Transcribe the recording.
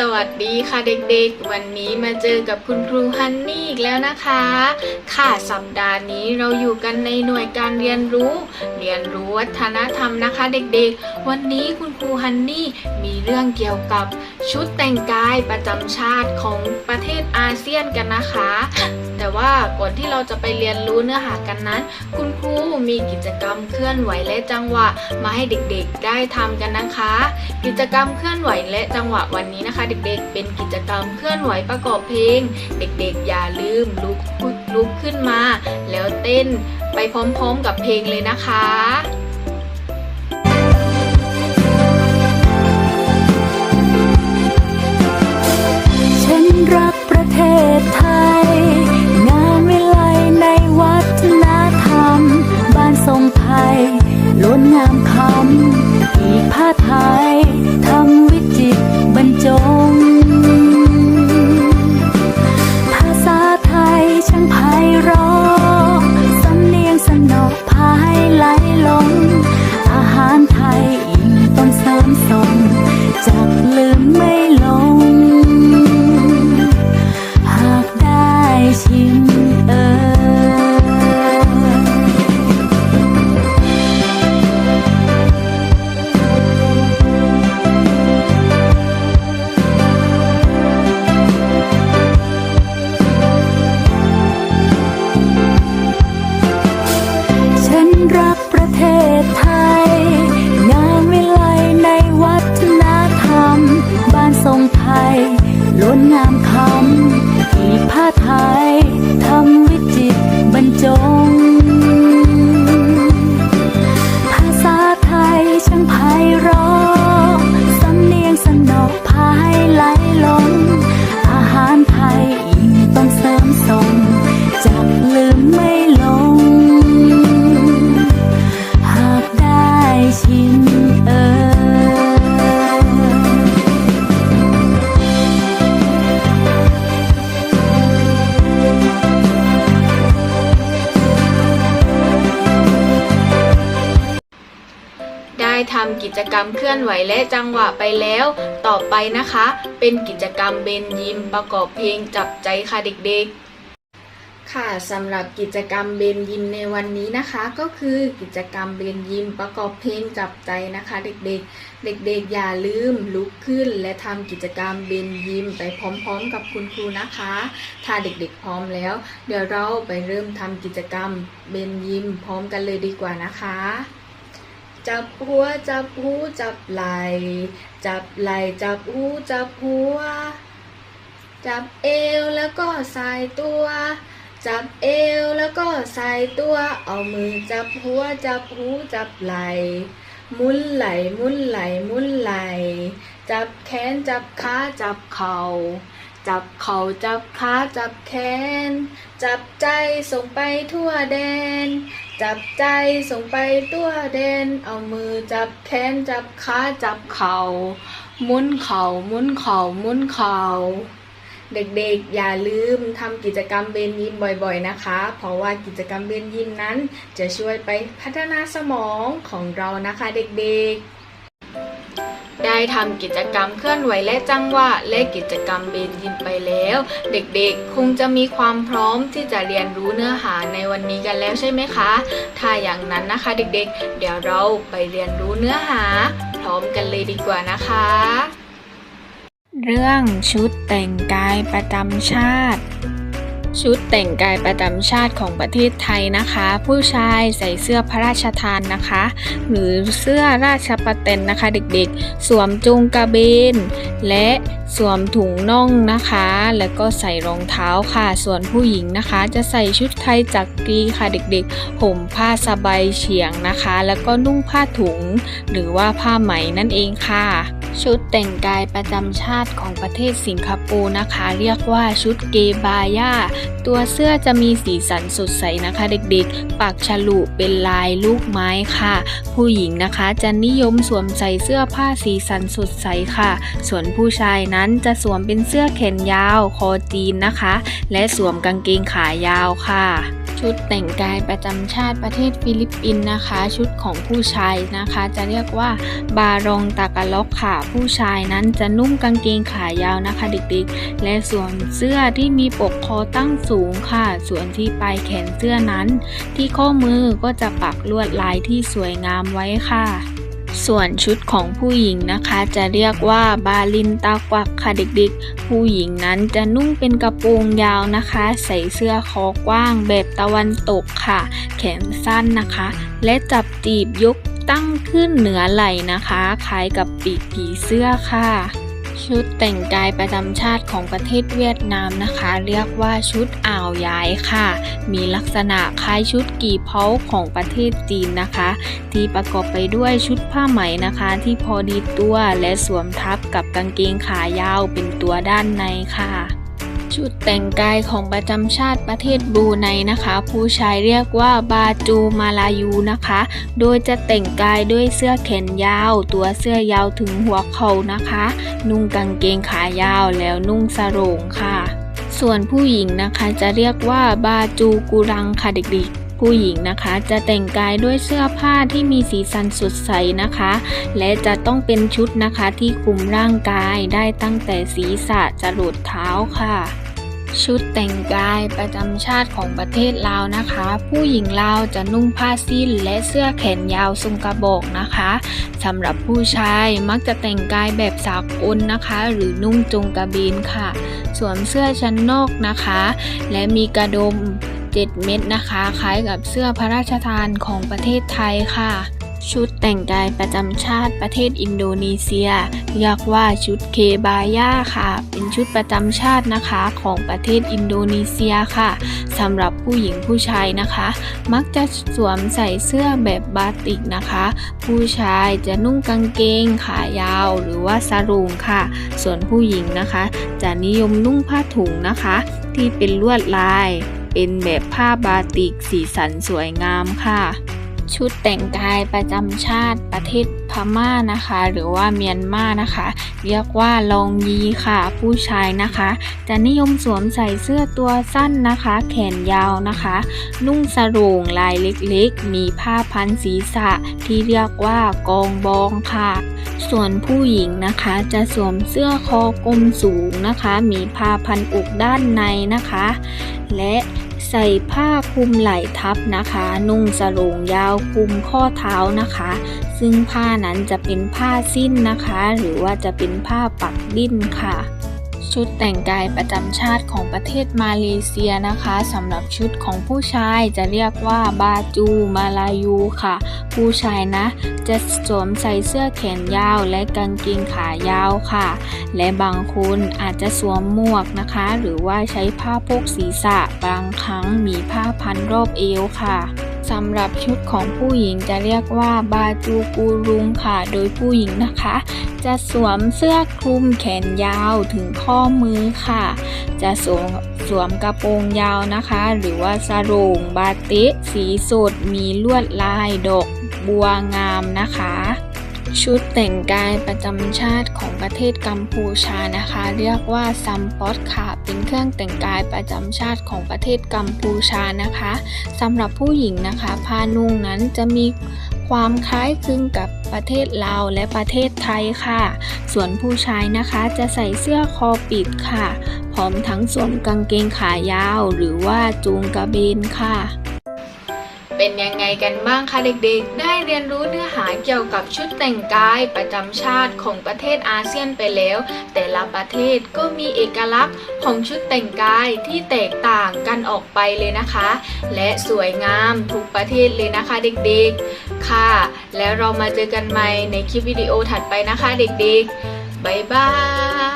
สวัสดีค่ะเด็กๆ วันนี้มาเจอกับคุณครูฮันนี่อีกแล้วนะคะ ค่ะสัปดาห์นี้เราอยู่กันในหน่วยการเรียนรู้ เรียนรู้วัฒนธรรมนะคะ เด็กๆ วันนี้คุณครูฮันนี่มีเรื่องเกี่ยวกับชุดแต่งกายประจำชาติของประเทศอาเซียนกันนะคะ แต่ว่าก่อนที่เราจะไปเรียนรู้เนื้อหากันนั้น คุณครูมีกิจกรรมเคลื่อนไหวและจังหวะมาให้เด็กๆ ได้ทำกันนะคะ กิจกรรมเคลื่อนไหวและจังหวะวันนี้นะคะเด็กๆ เป็นกิจกรรมเคลื่อนไหวประกอบเพลง เด็กๆ อย่าลืมลุกลุกขึ้นมา แล้วเต้นไปพร้อมๆกับเพลงเลยนะคะฉันรักประเทศำกิจกรรมเคลื่อนไหวและจังหวะไปแล้ว ต่อไปนะคะ เป็นกิจกรรมเบนยิมประกอบเพลงจับใจค่ะเด็กๆค่ะสำหรับกิจกรรมเบนยิมในวันนี้นะคะ ก็คือกิจกรรมเบนยิมประกอบเพลงจับใจนะคะ เด็กๆ เด็กๆ อย่าลืมลุกขึ้น และทำกิจกรรมเบนยิมไปพร้อมๆ กับคุณครูนะคะ ถ้าเด็กๆ พร้อมแล้ว เดี๋ยวเราไปเริ่มทำกิจกรรมเบนยิมพร้อมกันเลยดีกว่านะคะ จับหัว จับหู จับไหล จับไหล จับหู จับหัว จับเอวแล้วก็ใสายตัว จับเอวแล้วก็ใสายตัว เอามือจับหัว จับหู จับไหลหมุนไหล มุนไหล มุนไหล จับแขน จับขา จับเข่าจับเข่าจับขาจับแขน จับใจส่งไปทั่วแดน จับใจส่งไปตัวเดนเอามือจับแขนจับขาจับเข่ามุนเข่ามุนเข่ามุนเข่าเด็กๆ อย่าลืมทำกิจกรรมเบนยิมบ่อยๆนะคะ เพราะว่ากิจกรรมเบนยิมนั้นจะช่วยไปพัฒนาสมองของเรานะคะเด็กๆ ได้ทำกิจกรรมเคลื่อนไหวและจังหวะและกิจกรรมเบนยิมไปแล้ว เด็กๆ คงจะมีความพร้อมที่จะเรียนรู้เนื้อหาในวันนี้กันแล้วใช่ไหมคะ ถ้าอย่างนั้นนะคะเด็กๆ เดี๋ยวเราไปเรียนรู้เนื้อหา พร้อมกันเลยดีกว่านะคะ เรื่องชุดแต่งกายประจำชาติ ชุดแต่งกายประจำชาติของประเทศไทยนะคะ ผู้ชายใส่เสื้อพระราชทานนะคะ หรือเสื้อราชประเตนนะคะเด็กๆ สวมจงกระเบน และสวมถุงน่องนะคะ แล้วก็ใส่รองเท้าค่ะ ส่วนผู้หญิงนะคะ จะใส่ชุดไทยจักรีค่ะเด็กๆ ห่มผ้าสบายเฉียงนะคะ แล้วก็นุ่งผ้าถุง หรือว่าผ้าไหมนั่นเองค่ะ ชุดแต่งกายประจำชาติของประเทศสิงคโปโปนะคะ เรียกว่าชุดเกบายาตัวเสื้อจะมีสีสันสดใสนะคะเด็กๆ ปักฉลุเป็นลายลูกไม้ค่ะ ผู้หญิงนะคะจะนิยมสวมใส่เสื้อผ้าสีสันสดใสค่ะ ส่วนผู้ชายนั้นจะสวมเป็นเสื้อแขนยาวคอจีนนะคะ และสวมกางเกงขายาวค่ะชุดแต่งกายประจำชาติประเทศฟิลิปปินส์นะคะ ชุดของผู้ชายนะคะ จะเรียกว่าบารองตากาล็อกค่ะ ผู้ชายนั้นจะนุ่งกางเกงขายาวนะคะ เด็กๆและสวมเสื้อที่มีปกคอตั้งสูงค่ะ ส่วนที่ปลายแขนเสื้อนั้น ที่ข้อมือก็จะปักลวดลายที่สวยงามไว้ค่ะส่วนชุดของผู้หญิงนะคะจะเรียกว่าบาลินตากวักค่ะเด็กๆ ผู้หญิงนั้นจะนุ่งเป็นกระโปรงยาวนะคะ ใส่เสื้อคอกว้างแบบตะวันตกค่ะ แขนสั้นนะคะ และจับจีบยกตั้งขึ้นเหนือไหล่นะคะ คล้ายกับปีกผีเสื้อค่ะ ชุดแต่งกายประจำชาติของประเทศเวียดนามนะคะ เรียกว่าชุดอ่าวย้ายค่ะ มีลักษณะคล้ายชุดกี่เพาของประเทศจีนนะคะ ที่ประกอบไปด้วยชุดผ้าไหมนะคะ ที่พอดีตัวและสวมทับกับกางเกงขายาวเป็นตัวด้านในค่ะ ชุดแต่งกายของประจำชาติประเทศบรูไนนะคะ ผู้ชายเรียกว่าบาจูมาลายูนะคะ โดยจะแต่งกายด้วยเสื้อแขนยาว ตัวเสื้อยาวถึงหัวเข่านะคะ นุ่งกางเกงขายาวแล้วนุ่งสรงค่ะ ส่วนผู้หญิงนะคะจะเรียกว่าบาจูกุรังค่ะเด็กๆผู้หญิงนะคะจะแต่งกายด้วยเสื้อผ้าที่มีสีสันสดใสนะคะ และจะต้องเป็นชุดนะคะที่คุมร่างกายได้ตั้งแต่ศีรษะจรดเท้าค่ะ ชุดแต่งกายประจำชาติของประเทศลาวนะคะ ผู้หญิงลาวจะนุ่งผ้าสิ้นและเสื้อแขนยาวทรงกระบอกนะคะสำหรับผู้ชายมักจะแต่งกายแบบสากลนะคะ หรือนุ่งจงกระเบนค่ะ สวมเสื้อชั้นนอกนะคะ และมีกระดม 7 เม็ดนะคะ คล้ายกับเสื้อพระราชทานของประเทศไทยค่ะ ชุดแต่งกายประจำชาติประเทศอินโดนีเซียเรียกว่าชุดเคบายาค่ะ เป็นชุดประจำชาตินะคะของประเทศอินโดนีเซียค่ะสำหรับผู้หญิงผู้ชายนะคะ มักจะสวมใส่เสื้อแบบบาติกนะคะ ผู้ชายจะนุ่งกางเกงขายาวหรือว่าสรุงค่ะ ส่วนผู้หญิงนะคะ จะนิยมนุ่งผ้าถุงนะคะ ที่เป็นลวดลาย เป็นแบบผ้าบาติกสีสันสวยงามค่ะ ชุดแต่งกายประจำชาติประเทศพม่านะคะ หรือว่าเมียนมานะคะ เรียกว่าลองยีค่ะ ผู้ชายนะคะ จะนิยมสวมใส่เสื้อตัวสั้นนะคะ แขนยาวนะคะ นุ่งสรงลายเล็กๆ มีผ้าพันศีรษะที่เรียกว่ากองบองค่ะ ส่วนผู้หญิงนะคะจะสวมเสื้อคอกลมสูงนะคะ มีผ้าพันอกด้านในนะคะ และ ใส่ผ้าคลุมไหล่ทับนะคะ นุ่งสรงยาวคลุมข้อเท้านะคะ ซึ่งผ้านั้นจะเป็นผ้าสิ้นนะคะ หรือว่าจะเป็นผ้าปักดิ้นค่ะ ชุดแต่งกายประจำชาติของประเทศมาเลเซียนะคะสำหรับชุดของผู้ชายจะเรียกว่าบาจู มาลายูค่ะ ผู้ชายนะ จะสวมใส่เสื้อแขนยาวและกางเกงขายาวค่ะ และบางคนอาจจะสวมหมวกนะคะ หรือว่าใช้ผ้าโพกศีรษะบางครั้งมีผ้าพันรอบเอวค่ะสำหรับชุดของผู้หญิงจะเรียกว่าบาจูกูรุงค่ะ โดยผู้หญิงนะคะ จะสวมเสื้อคลุมแขนยาวถึงข้อมือค่ะ จะสวมสวมกระโปรงยาวนะคะ หรือว่าสรงบาติสีสดมีลวดลายดอกบัวงามนะคะ ชุดแต่งกายประจำชาติของ ประเทศกัมพูชานะคะ เรียกว่าซัมปอตค่ะ เป็นเครื่องแต่งกายประจำชาติของประเทศกัมพูชานะคะสำหรับผู้หญิงนะคะผ้านุ่งนั้นจะมีความคล้ายคลึงกับประเทศลาวและประเทศไทยค่ะ ส่วนผู้ชายนะคะจะใส่เสื้อคอปิดค่ะ พร้อมทั้งสวมกางเกงขายาวหรือว่าจูงกระเบนค่ะ เป็นยังไงกันบ้างคะเด็กๆ ได้เรียนรู้เนื้อหาเกี่ยวกับชุดแต่งกายประจำชาติของประเทศอาเซียนไปแล้ว แต่ละประเทศก็มีเอกลักษณ์ของชุดแต่งกายที่แตกต่างกันออกไปเลยนะคะ และสวยงามทุกประเทศเลยนะคะเด็กๆ ค่ะ แล้วเรามาเจอกันใหม่ในคลิปวิดีโอถัดไปนะคะเด็กๆ บ๊ายบาย